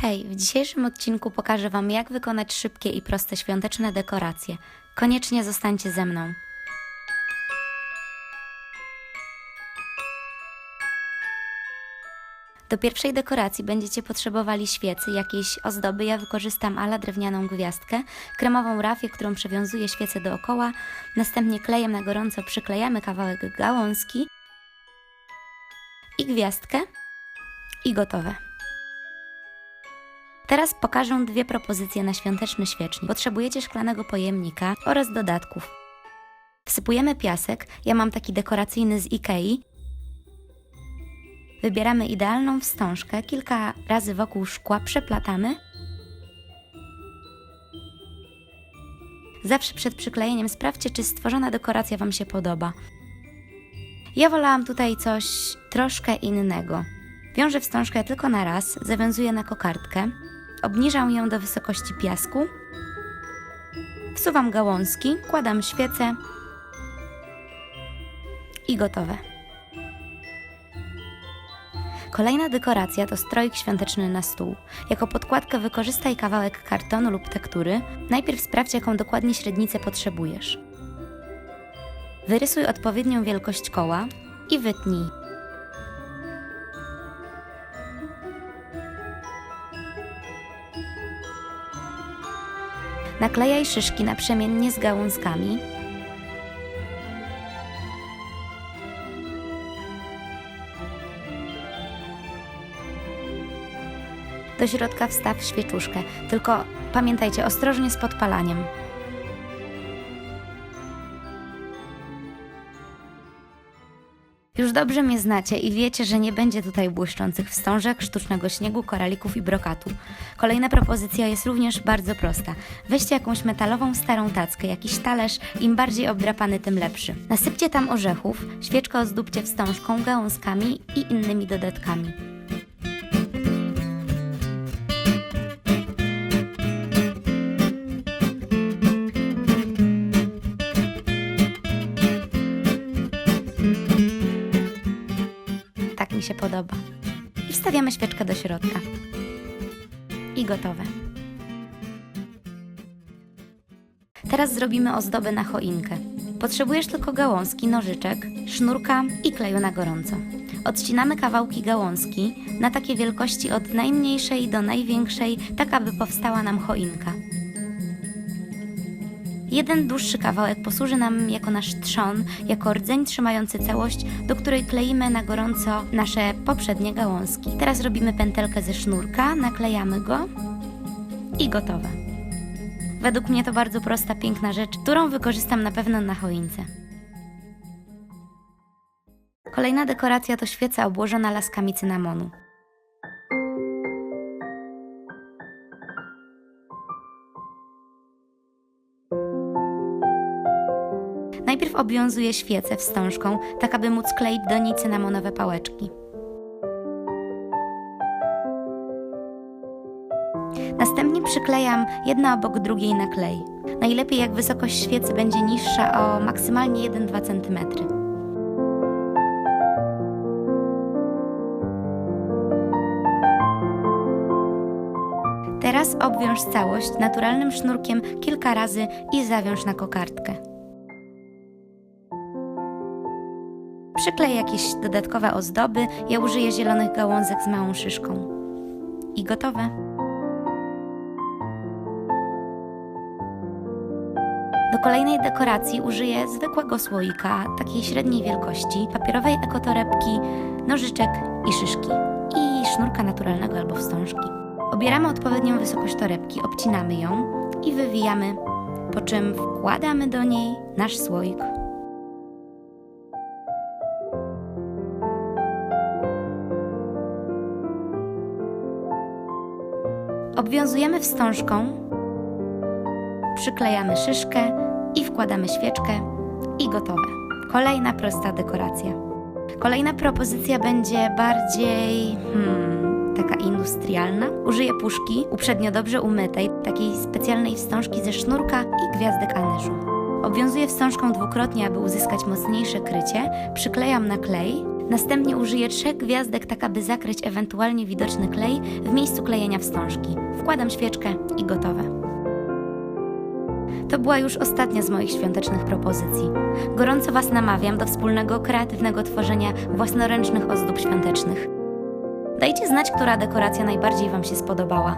Hej, w dzisiejszym odcinku pokażę Wam, jak wykonać szybkie i proste świąteczne dekoracje. Koniecznie zostańcie ze mną. Do pierwszej dekoracji będziecie potrzebowali świecy, jakiejś ozdoby. Ja wykorzystam ala drewnianą gwiazdkę, kremową rafię, którą przewiązuję świecę dookoła. Następnie klejem na gorąco przyklejamy kawałek gałązki i gwiazdkę i gotowe. Teraz pokażę dwie propozycje na świąteczny świecznik. Potrzebujecie szklanego pojemnika oraz dodatków. Wsypujemy piasek, ja mam taki dekoracyjny z Ikei. Wybieramy idealną wstążkę, kilka razy wokół szkła przeplatamy. Zawsze przed przyklejeniem sprawdźcie, czy stworzona dekoracja Wam się podoba. Ja wolałam tutaj coś troszkę innego. Wiążę wstążkę tylko na raz, zawiązuję na kokardkę, obniżam ją do wysokości piasku, wsuwam gałązki, kładam świecę i gotowe. Kolejna dekoracja to stroik świąteczny na stół. Jako podkładkę wykorzystaj kawałek kartonu lub tektury. Najpierw sprawdź, jaką dokładnie średnicę potrzebujesz. Wyrysuj odpowiednią wielkość koła i wytnij. Naklejaj szyszki naprzemiennie z gałązkami. Do środka wstaw świeczuszkę, tylko pamiętajcie ostrożnie z podpalaniem. Już dobrze mnie znacie i wiecie, że nie będzie tutaj błyszczących wstążek, sztucznego śniegu, koralików i brokatu. Kolejna propozycja jest również bardzo prosta. Weźcie jakąś metalową starą tackę, jakiś talerz, im bardziej obdrapany, tym lepszy. Nasypcie tam orzechów, świeczkę ozdóbcie wstążką, gałązkami i innymi dodatkami. Tak mi się podoba. I wstawiamy świeczkę do środka. I gotowe. Teraz zrobimy ozdobę na choinkę. Potrzebujesz tylko gałązki, nożyczek, sznurka i kleju na gorąco. Odcinamy kawałki gałązki na takie wielkości od najmniejszej do największej, tak aby powstała nam choinka. Jeden dłuższy kawałek posłuży nam jako nasz trzon, jako rdzeń trzymający całość, do której kleimy na gorąco nasze poprzednie gałązki. Teraz robimy pętelkę ze sznurka, naklejamy go i gotowe. Według mnie to bardzo prosta, piękna rzecz, którą wykorzystam na pewno na choince. Kolejna dekoracja to świeca obłożona laskami cynamonu. Najpierw obwiązuję świecę wstążką, tak aby móc kleić do niej cynamonowe pałeczki. Następnie przyklejam jedna obok drugiej na klej. Najlepiej jak wysokość świecy będzie niższa o maksymalnie 1-2 cm. Teraz obwiąż całość naturalnym sznurkiem kilka razy i zawiąż na kokardkę. Przyklej jakieś dodatkowe ozdoby. Ja użyję zielonych gałązek z małą szyszką. I gotowe. Do kolejnej dekoracji użyję zwykłego słoika, takiej średniej wielkości, papierowej ekotorebki, nożyczek i szyszki. I sznurka naturalnego albo wstążki. Obieramy odpowiednią wysokość torebki, obcinamy ją i wywijamy, po czym wkładamy do niej nasz słoik. Obwiązujemy wstążką, przyklejamy szyszkę i wkładamy świeczkę i gotowe. Kolejna prosta dekoracja. Kolejna propozycja będzie bardziej hmm, taka industrialna. Użyję puszki uprzednio dobrze umytej, takiej specjalnej wstążki ze sznurka i gwiazdek anyżu. Obwiązuję wstążką dwukrotnie, aby uzyskać mocniejsze krycie, przyklejam na klej, Następnie użyję trzech gwiazdek, tak aby zakryć ewentualnie widoczny klej w miejscu klejenia wstążki. Wkładam świeczkę i gotowe. To była już ostatnia z moich świątecznych propozycji. Gorąco Was namawiam do wspólnego kreatywnego tworzenia własnoręcznych ozdób świątecznych. Dajcie znać, która dekoracja najbardziej Wam się spodobała.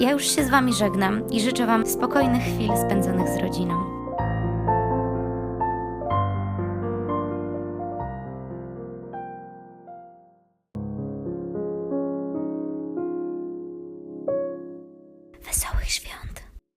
Ja już się z Wami żegnam i życzę Wam spokojnych chwil spędzonych z rodziną.